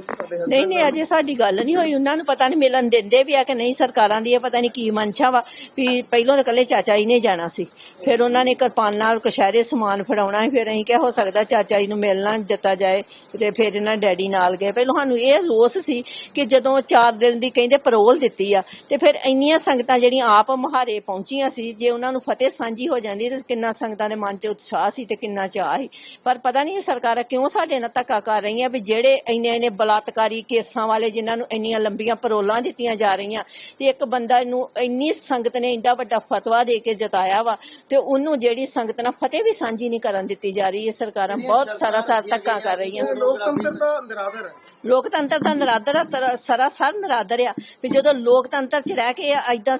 ਤੁਹਾਡੇ husband ਨਹੀਂ ਨਹੀਂ ਅਜੇ ਸਾਡੀ ਗੱਲ ਨਹੀਂ ਹੋਈ। ਉਹਨਾਂ ਨੂੰ ਪਤਾ ਨਹੀਂ ਮਿਲਣ ਦਿੰਦੇ ਵੀ ਆ ਕਿ ਨਹੀਂ ਸਰਕਾਰਾਂ ਦੀ ਇਹ ਪਤਾ ਨਹੀਂ ਕੀ ਮਨਸ਼ਾ ਵਾ ਵੀ ਪਹਿਲਾਂ ਤਾਂ ਕੱਲੇ ਚਾਚਾ ਜੀ ਨੇ ਜਾਣਾ ਸੀ। ਫਿਰ ਉਹਨਾਂ ਨੇ ਕਿਰਪਾਨ ਨਾਲ ਕਸ਼ਹਿਰੇ ਸਮਾਨ ਫੜਾਉਣਾ ਸੀ ਫਿਰ ਅਸੀਂ ਕਿਹਾ ਹੋ ਸਕਦਾ ਚਾਚਾ ਜੀ ਨੂੰ ਮਿਲਣਾ ਦਿੱਤਾ ਜਾਏ ਤੇ ਫਿਰ ਇਹਨਾਂ ਡੈਡੀ ਨਾਲ ਗਏ। ਪਹਿਲਾਂ ਸਾਨੂੰ ਇਹ ਰੋਸ ਸੀ ਕਿ ਜਦੋਂ 4 ਦਿਨ ਦੀ ਕਹਿੰਦੇ ਪਰੋਲ ਦਿੱਤੀ ਆ ਤੇ ਫਿਰ ਇੰਨੀਆਂ ਸੰਗਤਾਂ ਜਿਹੜੀਆਂ ਆਪ ਮਹਾਰੇ ਪਹੁੰਚੀਆਂ ਸੀ ਜੇ ਉਹਨਾਂ ਨੂੰ ਫਤਿਹ ਸਾਂਝੀ ਹੋ ਜਾਂਦੀ ਤੇ ਕਿੰਨਾ ਸੰਗਤਾਂ ਦੇ ਮਨ 'ਚ ਉਤਸ਼ਾਹ ਸੀ ਤੇ ਕਿੰਨਾ ਚਾਹ ਸੀ। ਪਰ ਪਤਾ ਨਹੀਂ ਇਹ ਸਰਕਾਰਾਂ ਕਿਉਂ ਸਾਡੇ ਨਾਲ ਧੱਕਾ ਕਰ ਰਹੀਆਂ ਵੀ ਜਿਹੜੇ ਇੰਨੇ ਇੰਨੇ ਬਲਾਤਕਾਰੀ ਕੇਸਾਂ ਵਾਲੇ ਜਿਨ੍ਹਾਂ ਨੂੰ ਇੰਨੀਆਂ ਲੰਬੀਆਂ ਪਰੋਲਾਂ ਦਿੱਤੀਆਂ ਜਾ ਰਹੀਆਂ ਤੇ ਇੱਕ ਬੰਦਾ ਨੂੰ ਇੰਨੀ ਸੰਗਤ ਨੇ ਇੰਨਾ ਵੱਡਾ ਫਤਵਾ ਦੇ ਕੇ ਜਤਾਇਆ ਵਾ ਤੇ ਉਹਨੂੰ ਜਿਹੜੀ ਸੰਗਤ ਨਾਲ ਫਤਿਹ ਵੀ ਸਾਂਝੀ ਨਹੀਂ ਕਰਨ ਦਿੱਤੀ ਜਾ ਰਹੀ ਇਹ ਸਰਕਾਰਾਂ ਬਹੁਤ ਸਾਰਾ ਸਾਰ ਧੱਕਾ ਕਰ ਰਹੀਆਂ। ਲੋਕਤੰਤਰ ਦਾ ਨਿਰਾਦਰ ਹੈ। ਲੋਕਤੰਤਰ ਦਾ ਨਰਾਦਰ ਸਰਾਸਰ ਨਰਾਦਰ ਆ। ਵੀ ਜਦੋਂ ਲੋਕਤੰਤਰ ਚ ਰਹਿ ਕੇ ਐਦਾਂ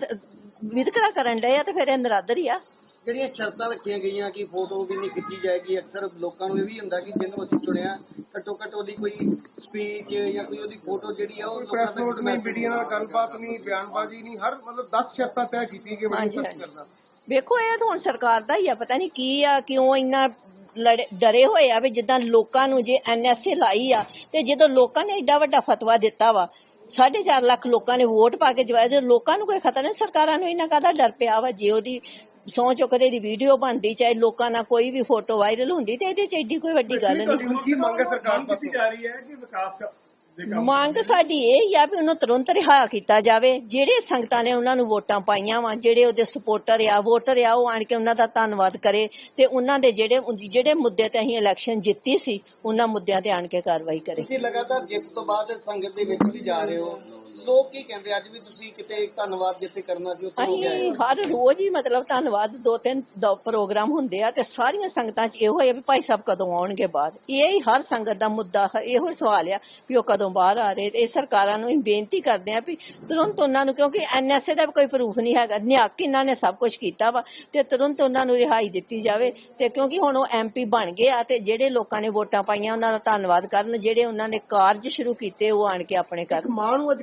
ਵਿਤਕਰਾ ਕਰਨ ਡਏ ਆ ਤੇ ਫਿਰ ਇਹ ਨਰਾਦਰ ਹੀ ਆ। ਜਿਹੜੀਆਂ ਸ਼ਰਤਾਂ ਰੱਖੀਆਂ ਗਈਆਂ ਕਿ ਫੋਟੋ ਵੀ ਨਹੀਂ ਖਿੱਚੀ ਜਾਏਗੀ ਅਕਸਰ ਲੋਕਾਂ ਨੂੰ ਇਹ ਵੀ ਹੁੰਦਾ ਕਿ ਜਿਹਨੂੰ ਅਸੀਂ ਚੁਣਿਆ ਘੱਟੋ ਘੱਟ ਉਹਦੀ ਕੋਈ ਸਪੀਚ ਜਾਂ ਕੋਈ ਉਹਦੀ ਫੋਟੋ ਜਿਹੜੀ ਆ ਉਹ ਪ੍ਰੈਸ ਨੋਟ ਨਹੀਂ ਮੀਡੀਆ ਨਾਲ ਗੱਲਬਾਤ ਨਹੀਂ ਬਿਆਨਬਾਜ਼ੀ ਨਹੀਂ ਹਰ ਮਤਲਬ 10 ਸ਼ਰਤਾਂ ਤੈਅ ਕੀਤੀਆਂ ਕਿ ਹਾਂਜੀ। ਸੱਚ ਕਰਨਾ ਵੇਖੋ ਇਹ ਤਾਂ ਹੁਣ ਸਰਕਾਰ ਦਾ ਹੀ ਆ ਪਤਾ ਨਹੀਂ ਕੀ ਆ ਕਿਉਂ ਇੰਨਾ ਲੜੇ ਡਰੇ ਹੋਏ ਆ ਵੀ ਜਿੱਦਾਂ ਲੋਕਾਂ ਨੂੰ ਜੇ ਐਨਐਸਏ ਲਾਈ ਆ ਤੇ ਜਦੋਂ ਲੋਕਾਂ ਨੇ ਐਡਾ ਵੱਡਾ ਫਤਵਾ ਦਿੱਤਾ ਵਾ 4.5 ਲੱਖ ਲੋਕਾਂ ਨੇ ਵੋਟ ਪਾ ਕੇ ਜਵਾਇਆ ਲੋਕਾਂ ਨੂੰ ਕੋਈ ਖਤਰਾ ਨਹੀਂ ਸਰਕਾਰਾਂ ਨੂੰ ਇਹਨਾਂ ਕਾਹਦਾ ਡਰ ਪਿਆ ਵਾ ਜੇ ਉਹਦੀ ਸਹੁੰ ਚੁੱਕਦੇ ਦੀ ਵੀਡੀਓ ਬਣਦੀ ਚਾਹੇ ਲੋਕਾਂ ਨਾਲ ਕੋਈ ਵੀ ਫੋਟੋ ਵਾਇਰਲ ਹੁੰਦੀ ਤੇ ਇਹਦੇ ਚ ਐਡੀ ਕੋਈ ਵੱਡੀ ਗੱਲ ਨਹੀਂ। ਹੁਣ ਕੀ ਮੰਗ ਹੈ ਸਰਕਾਰ ਪਾਸੋਂ? ਜਾ ਰਹੀ ਹੈ ਕਿ ਵਿਕਾਸ ਦੇ ਕੰਮ ਮੰਗ ਸਾਡੀ ਇਹ ਹੀ ਆ ਵੀ ਉਹਨੂੰ ਤੁਰੰਤ ਰਿਹਾ ਕੀਤਾ ਜਾਵੇ। ਜਿਹੜੇ ਸੰਗਤਾਂ ਨੇ ਉਹਨਾਂ ਨੂੰ ਵੋਟਾਂ ਪਾਈਆਂ ਵਾ ਜਿਹੜੇ ਉਹਦੇ ਸਪੋਰਟਰ ਆ ਵੋਟਰ ਆ ਉਹ ਆਣ ਕੇ ਉਹਨਾਂ ਦਾ ਧੰਨਵਾਦ ਕਰੇ ਤੇ ਉਹਨਾਂ ਦੇ ਜਿਹੜੇ ਜਿਹੜੇ ਮੁੱਦੇ ਤੇ ਅਸੀਂ ਇਲੈਕਸ਼ਨ ਜਿੱਤੀ ਸੀ ਉਹਨਾਂ ਮੁੱਦਿਆਂ ਤੇ ਆਣ ਕੇ ਕਾਰਵਾਈ ਕਰੇ। ਤੁਸੀਂ ਲਗਾਤਾਰ ਜਿੱਤ ਤੋਂ ਬਾਅਦ ਸੰਗਤ ਦੇ ਵਿੱਚ ਵੀ ਜਾ ਰਹੇ ਹੋ। ਲੋਕ ਕੀ ਕਹਿੰਦੇ ਅੱਜ ਵੀ ਤੁਸੀਂ ਕਿਤੇ ਧੰਨਵਾਦ ਜਿੱਥੇ ਕਰਨਾ ਸੀ ਉੱਥੇ ਹੋ ਗਿਆ ਅਸੀਂ ਹੈ। ਹਰ ਰੋਜ਼ ਹੀ ਮਤਲਬ ਧੰਨਵਾਦ ਦੋ ਤਿੰਨ ਦ- ਪ੍ਰੋਗਰਾਮ ਹੁੰਦੇ ਆ ਤੇ ਸਾਰੀਆਂ ਸੰਗਤਾਂ 'ਚ ਇਹੋ ਹੈ ਵੀ ਭਾਈ ਸਾਹਿਬ ਕਦੋਂ ਆਉਣਗੇ ਬਾਅਦ। ਇਹ ਹੀ ਹਰ ਸੰਗਤ ਦਾ ਮੁੱਦਾ ਹੈ ਇਹੋ ਹੀ ਸਵਾਲ ਆ ਵੀ ਉਹ ਕਦੋਂ ਬਾਹਰ ਆ ਰਹੇ। ਇਹ ਸਰਕਾਰਾਂ ਨੂੰ ਅਸੀਂ ਬੇਨਤੀ ਕਰਦੇ ਆ ਵੀ ਤੁਰੰਤ ਉਹਨਾਂ ਨੂੰ ਕਿਉਂਕਿ ਐਨਐਸਏ ਦਾ ਵੀ ਕੋਈ ਪ੍ਰੂਫ ਨਹੀਂ ਹੈਗਾ। ਨਿਹੱਕ ਇਹਨਾਂ ਨੇ ਸਭ ਕੁਝ ਕੀਤਾ ਵਾ ਤੇ ਤੁਰੰਤ ਉਹਨਾਂ ਨੂੰ ਰਿਹਾਈ ਦਿੱਤੀ ਜਾਵੇ ਤੇ ਕਿਉਂਕਿ ਹੁਣ ਉਹ ਐਮਪੀ ਬਣ ਗਏ ਆ ਤੇ ਜਿਹੜੇ ਲੋਕਾਂ ਨੇ ਵੋਟਾਂ ਪਾਈਆਂ ਉਹਨਾਂ ਦਾ ਧੰਨਵਾਦ ਕਰਨ। ਜਿਹੜੇ ਉਹਨਾਂ ਨੇ ਕਾਰਜ ਸ਼ੁਰੂ ਕੀਤੇ ਉਹ ਆਣ ਕੇ ਆਪਣੇ ਕਰਨ ਮਾਂ ਨੂੰ ਅੱਜ